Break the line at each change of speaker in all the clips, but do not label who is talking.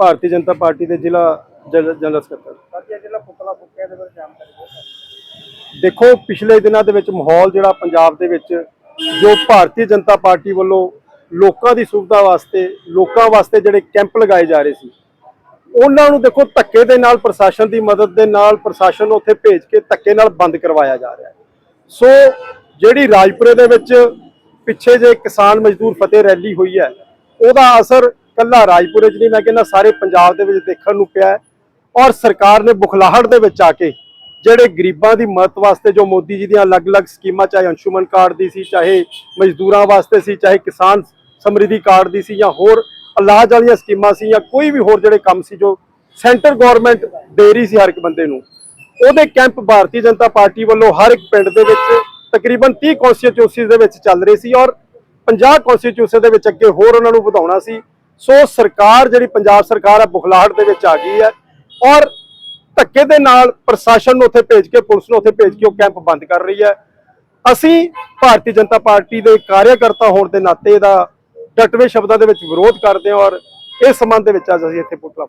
ਭਾਰਤੀ Janata party ਦੇ ਜ਼ਿਲ੍ਹਾ ਜਨ- ਜਨਰਲ ਸਕੱਤਰ।
ਸਾਥੀਆ ਜਿਹੜਾ ਪੁਤਲਾ ਫੁੱਕਿਆ ਦੇ ਬਾਰੇ ਜਾਣਕਾਰੀ ਦਿਓ।
ਦੇਖੋ ਪਿਛਲੇ ਦਿਨਾਂ ਦੇ ਵਿੱਚ ਮਾਹੌਲ ਜਿਹੜਾ ਪੰਜਾਬ ਦੇ ਵਿੱਚ ਜੋ ਭਾਰਤੀ ਜਨਤਾ ਪਾਰਟੀ ਵੱਲੋਂ ਲੋਕਾਂ ਦੀ ਸੁਵਿਧਾ ਵਾਸਤੇ ਲੋਕਾਂ ਵਾਸਤੇ ਜਿਹੜੇ ਕੈਂਪ ਲਗਾਏ ਜਾ ਰਹੇ ਸੀ ਉਹਨਾਂ ਨੂੰ ਦੇਖੋ ਧੱਕੇ ਦੇ ਨਾਲ ਪ੍ਰਸ਼ਾਸਨ ਦੀ ਮਦਦ ਦੇ ਨਾਲ ਪ੍ਰਸ਼ਾਸਨ ਨੂੰ ਉੱਥੇ ਭੇਜ ਕੇ ਧੱਕੇ ਨਾਲ ਬੰਦ ਕਰਵਾਇਆ ਜਾ ਰਿਹਾ ਹੈ। ਸੋ ਜਿਹੜੀ ਰਾਜਪੁਰੇ ਦੇ ਵਿੱਚ ਪਿੱਛੇ ਜੇ ਕਿਸਾਨ ਮਜ਼ਦੂਰ ਫਤਿਹ ਰੈਲੀ ਹੋਈ ਹੈ ਉਹਦਾ ਅਸਰ ਕੱਲਾ ਰਾਜਪੁਰੇ 'ਚ ਨਹੀਂ, ਮੈਂ ਕਹਿੰਦਾ ਸਾਰੇ ਪੰਜਾਬ ਦੇ ਵਿੱਚ ਦੇਖਣ ਨੂੰ ਪਿਆ ਔਰ ਸਰਕਾਰ ਨੇ ਬੁਖਲਾਹਟ ਦੇ ਵਿੱਚ ਆ ਕੇ ਜਿਹੜੇ ਗਰੀਬਾਂ ਦੀ ਮਦਦ ਵਾਸਤੇ ਜੋ ਮੋਦੀ ਜੀ ਦੀਆਂ ਅਲੱਗ-ਅਲੱਗ ਸਕੀਮਾਂ, ਚਾਹੇ ਅੰਸ਼ੁਮਨ ਕਾਰਡ ਦੀ ਸੀ, ਚਾਹੇ ਮਜ਼ਦੂਰਾਂ ਵਾਸਤੇ ਸੀ, ਚਾਹੇ ਕਿਸਾਨ ਸਮਰਿੱਧੀ ਕਾਰਡ ਦੀ ਸੀ ਜਾਂ ਹੋਰ ਇਲਾਜ ਵਾਲੀਆਂ ਸਕੀਮਾਂ ਸੀ ਜਾਂ ਕੋਈ ਵੀ ਹੋਰ ਜਿਹੜੇ ਕੰਮ ਸੀ ਜੋ ਸੈਂਟਰ ਗਵਰਨਮੈਂਟ ਦੇ ਰਹੀ ਸੀ ਹਰ ਇੱਕ ਬੰਦੇ ਨੂੰ, ਉਹਦੇ ਕੈਂਪ ਭਾਰਤੀ ਜਨਤਾ ਪਾਰਟੀ ਵੱਲੋਂ ਹਰ ਇੱਕ ਪਿੰਡ ਦੇ ਵਿੱਚ ਤਕਰੀਬਨ 30 ਕਨਸਟੀਟਿਊਸੀਜ਼ ਦੇ ਵਿੱਚ ਚੱਲ ਰਹੇ ਸੀ ਔਰ 50 ਕਨਸਟੀਟਿਊਸ਼ਨ ਦੇ ਵਿੱਚ ਅੱਗੇ ਹੋਰ ਉਹਨਾਂ ਨੂੰ ਵਧਾਉਣਾ ਸੀ। ਸੋ ਸਰਕਾਰ ਜਿਹੜੀ ਪੰਜਾਬ ਸਰਕਾਰ ਹੈ ਬੁਖਲਾਹਟ ਦੇ ਵਿੱਚ ਆ ਗਈ ਹੈ ਔਰ ਧੱਕੇ ਦੇ ਨਾਲ ਪ੍ਰਸ਼ਾਸਨ ਨੂੰ ਉੱਥੇ ਭੇਜ ਕੇ ਪੁਲਿਸ ਨੂੰ ਉੱਥੇ ਭੇਜ ਕੇ ਉਹ ਕੈਂਪ ਬੰਦ ਕਰ ਰਹੀ ਹੈ ਅਸੀਂ ਭਾਰਤੀ ਜਨਤਾ ਪਾਰਟੀ ਦੇ ਕਾਰਿਆਕਰਤਾ ਹੋਣ ਦੇ ਨਾਤੇ ਇਹਦਾ ਡਟਵੇਂ ਸ਼ਬਦਾਂ ਦੇ ਵਿੱਚ ਵਿਰੋਧ ਕਰਦੇ ਹਾਂ ਔਰ ਇਸ ਸੰਬੰਧ ਦੇ ਵਿੱਚ ਅੱਜ ਅਸੀਂ ਇੱਥੇ ਪੁਤਲਾ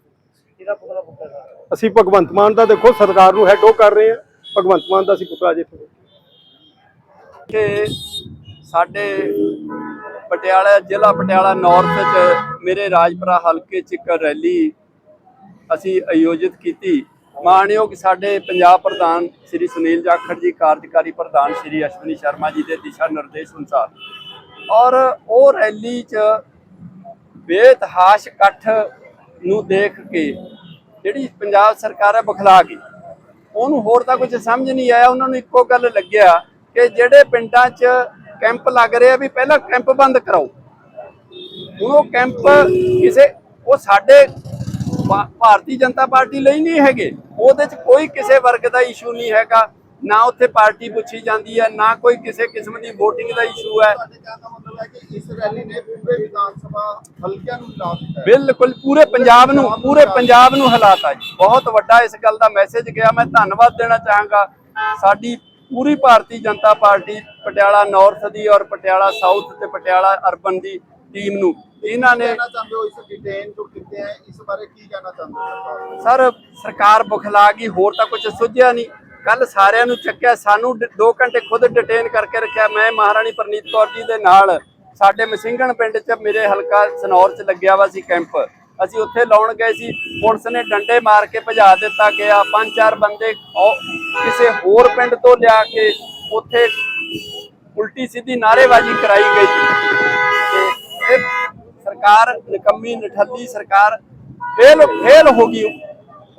ਅਸੀਂ ਭਗਵੰਤ ਮਾਨ ਦਾ ਦੇਖੋ ਸਰਕਾਰ ਨੂੰ ਹੈਡ ਉਹ ਕਰ ਰਹੇ ਹਾਂ ਭਗਵੰਤ ਮਾਨ ਦਾ ਅਸੀਂ ਪੁਤਲਾ ਅੱਜ ਇੱਥੇ ਫੂਕਿਆ।
ਕਿ ਸਾਡੇ ਪਟਿਆਲਾ ਜ਼ਿਲ੍ਹਾ ਪਟਿਆਲਾ ਨਾਰਥ ਚ ਮੇਰੇ ਰਾਜਪੁਰਾ ਹਲਕੇ ਚ ਇੱਕ ਰੈਲੀ ਅਸੀਂ ਆਯੋਜਿਤ ਕੀਤੀ। ਮਾਣਯੋਗ ਸਾਡੇ ਪੰਜਾਬ ਪ੍ਰਧਾਨ ਸ੍ਰੀ ਸੁਨੀਲ ਜਾਖੜ ਜੀ, ਕਾਰਜਕਾਰੀ ਪ੍ਰਧਾਨ ਸ੍ਰੀ ਅਸ਼ਵਨੀ ਸ਼ਰਮਾ ਜੀ ਦੇ ਦਿਸ਼ਾ ਨਿਰਦੇਸ਼ ਅਨੁਸਾਰ। ਔਰ ਉਹ ਰੈਲੀ ਚ ਬੇਤਹਾਸ਼ ਇਕੱਠ ਨੂੰ ਦੇਖ ਕੇ ਜਿਹੜੀ ਪੰਜਾਬ ਸਰਕਾਰ ਹੈ ਬਖਲਾ ਗਈ। ਉਹਨੂੰ ਹੋਰ ਤਾਂ ਕੁਝ ਸਮਝ ਨਹੀਂ ਆਇਆ, ਉਹਨਾਂ ਨੂੰ ਇੱਕੋ ਗੱਲ ਲੱਗਿਆ ਕਿ ਜਿਹੜੇ ਪਿੰਡਾਂ 'ਚ ਕੈਂਪ ਲੱਗ ਰਹੇ ਆ ਵੀ ਪਹਿਲਾਂ ਕੈਂਪ ਬੰਦ ਕਰਾਓ। ਹੁਣ ਉਹ ਕੈਂਪ ਕਿਸੇ ਉਹ ਸਾਡੇ ਭਾਰਤੀ ਜਨਤਾ ਪਾਰਟੀ ਲਈ ਨਹੀਂ ਹੈਗੇ। ਉਹਦੇ 'ਚ ਕੋਈ ਕਿਸੇ ਵਰਗ ਦਾ ਇਸ਼ੂ ਨਹੀਂ ਹੈਗਾ। ਨਾ ਉੱਥੇ ਪਾਰਟੀ ਪੁੱਛੀ ਜਾਂਦੀ ਹੈ ਨਾ ਕੋਈ ਕਿਸੇ ਕਿਸਮ ਦੀ VOTING ਦਾ ਇਸ਼ੂ ਹੈ। ਬਿਲਕੁਲ ਪੂਰੇ ਪੰਜਾਬ ਨੂੰ ਪੂਰੇ ਪੰਜਾਬ ਨੂੰ ਹਿਲਾਤਾ ਜੀ। ਬਹੁਤ ਵੱਡਾ ਇਸ ਗੱਲ ਦਾ ਮੈਸੇਜ ਗਿਆ। ਮੈਂ ਧੰਨਵਾਦ ਦੇਣਾ ਚਾਹਾਂਗਾ। ਸਾਡੀ ਪੂਰੀ ਭਾਰਤੀ ਜਨਤਾ ਪਾਰਟੀ ਪਟਿਆਲਾ ਨਾਰਥ ਦੀ ਔਰ ਪਟਿਆਲਾ ਸਾਊਥ ਤੇ ਪਟਿਆਲਾ ਅਰਬਨ ਦੀ ਟੀਮ ਨੂੰ। ਇਹਨਾਂ ਨੇ
ਕਹਿਣਾ ਚਾਹੁੰਦੇ ਹੋ ਇਸ ਡਿਟੇਨ ਜੋ ਕੀਤੇ ਹੈ ਇਸ ਬਾਰੇ ਕੀ ਕਹਿਣਾ ਚਾਹੁੰਦੇ ਹੋ?
ਸਰ ਸਰਕਾਰ ਬੁਖਲਾ ਗਈ ਹੋਰ ਤਾਂ ਕੁਝ ਸੁਝਿਆ ਨਹੀਂ। ਕੱਲ ਸਾਰਿਆਂ ਨੂੰ ਚੱਕਿਆ ਸਾਨੂੰ 2 ਘੰਟੇ ਖੁਦ ਡਿਟੇਨ ਕਰਕੇ ਰੱਖਿਆ। ਮੈਂ ਮਹਾਰਾਣੀ ਪ੍ਰਨੀਤ ਕੌਰ ਜੀ ਦੇ ਨਾਲ ਸਾਡੇ ਮਸਿੰਘਣ ਪਿੰਡ 'ਚ ਮੇਰੇ ਹਲਕਾ ਸਨੌਰ 'ਚ ਲੱਗਿਆ ਵਾ ਸੀ ਕੈਂਪ। ਅਸੀਂ ਉੱਥੇ ਲਾਉਣ ਗਏ ਸੀ ਪੁਲਿਸ ਨੇ ਡੰਡੇ ਮਾਰ ਕੇ ਭਜਾ ਦਿੱਤਾ ਗਿਆ ਪੰਜ ਚਾਰ ਬੰਦੇ ਕਿਸੇ ਹੋਰ ਪਿੰਡ ਤੋਂ ਲਿਆ ਕੇ ਉੱਥੇ ਉਲਟੀ ਸਿੱਧੀ ਨਾਰੇਬਾਜ਼ੀ ਕਰਾਈ ਗਈ। ਸਰਕਾਰ, ਨਿਕੰਮੀ, ਨਿਠੱਲੀ ਸਰਕਾਰ ਫੇਲ ਫੇਲ ਹੋ ਗਈ।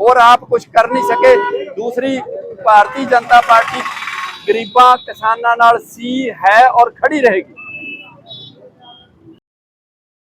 ਹੋਰ ਆਪ ਕੁਝ ਕਰ ਨਹੀਂ ਸਕੇ। ਦੂਸਰੀ ਭਾਰਤੀ ਜਨਤਾ ਪਾਰਟੀ ਗਰੀਬਾਂ, ਕਿਸਾਨਾਂ ਨਾਲ ਸੀ, ਹੈ ਔਰ ਖੜੀ ਰਹੇਗੀ।